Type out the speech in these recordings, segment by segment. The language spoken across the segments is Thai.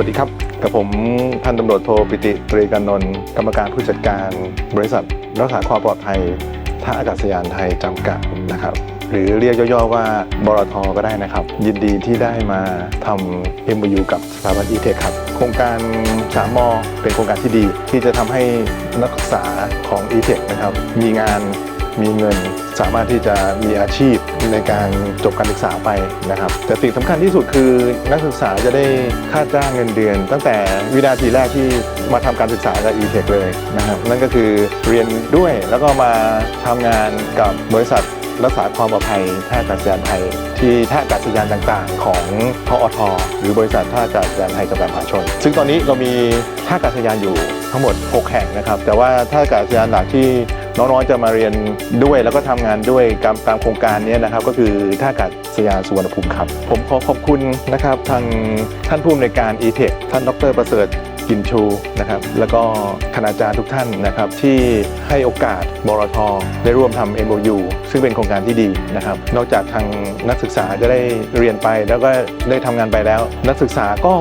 วัสดีครับกับผมพันตำรวจโทปิติตรีกันนนท์กรรมการผู้จัดการบริษัท รักษาความปลอดภัยท่าอากาศยานไทยจำกัดนะครับ หรือเรียกย่อๆว่าบรทก็ได้นะครับ ยินดีที่ได้มาทำ MOU กับสถาบัน e t e c h ครับ โครงการสามมเป็นโครงการที่ดี ที่จะทำให้นักศึกษาของ e t e c h นะครับมีงาน มีเงินสามารถที่จะมีอาชีพในการจบการศึกษาไปนะครับ แต่สิ่งสำคัญที่สุดคือนักศึกษาจะได้ค่าจ้างเงินเดือน ตั้งแต่วินาทีแรกที่มาทำการศึกษากับ e-tech เลยนะครับนั่นก็คือเรียนด้วยแล้วก็มาทำงานกับบริษัทรักษาความปลอดภัยท่าอากาศยานไทย ที่ท่าอากาศยานต่างๆ ของทอทหรือบริษัทท่าอากาศยานไทยจำกัดมหาชน ซึ่งตอนนี้เรามีท่าอากาศยานอยู่ทั้งหมด 6 แห่งนะครับ แต่ว่าท่าอากาศยานหลักที่ น้องๆจะมาเรียนด้วยแล้วก็ทำงานด้วยตามตามโครงการนี้นะครับ ก็คือท่าอากาศยานสุวรรณภูมิครับ ผมขอขอบคุณนะครับทางท่านผู้อำนวยการ e t e c h ท่านดร ประเสริฐกินชูนะครับแล้วก็คณาจารย์ทุกท่านนะครับที่ให้โอกาสบรทได้ร่วมทำ MOU ซึ่งเป็นโครงการที่ดีนะครับ นอกจากทางนักศึกษาจะได้เรียนไปแล้วก็ได้ทำงานไปแล้ว นักศึกษาก็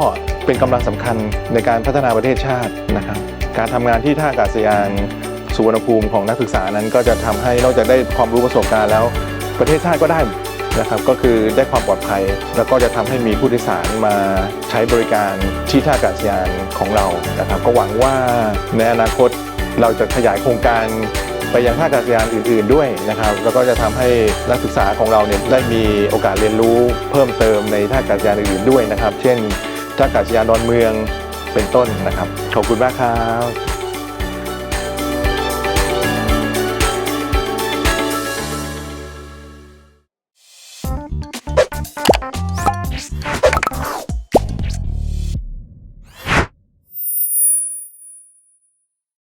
เป็นกำลังสำคัญในการพัฒนาประเทศชาตินะครับ การทำงานที่ท่าอากาศยาน สุวรรณภูมิของนักศึกษานั้นก็จะทำให้นอกจากได้ความรู้ประสบการณ์แล้ว ประเทศชาติก็ได้นะครับก็คือได้ความปลอดภัย แล้วก็จะทำให้มีผู้โดยสารมาใช้บริการที่ท่าอากาศยานของเรานะครับ ก็หวังว่าในอนาคตเราจะขยายโครงการไปยังท่าอากาศยานอื่น ๆด้วยนะครับ แล้วก็จะทำให้นักศึกษาของเราเนี่ยได้มีโอกาสเรียนรู้เพิ่มเติมในท่าอากาศยานอื่นๆด้วยนะครับ เช่นท่าอากาศยานดอนเมืองเป็นต้นนะครับขอบคุณมากครับ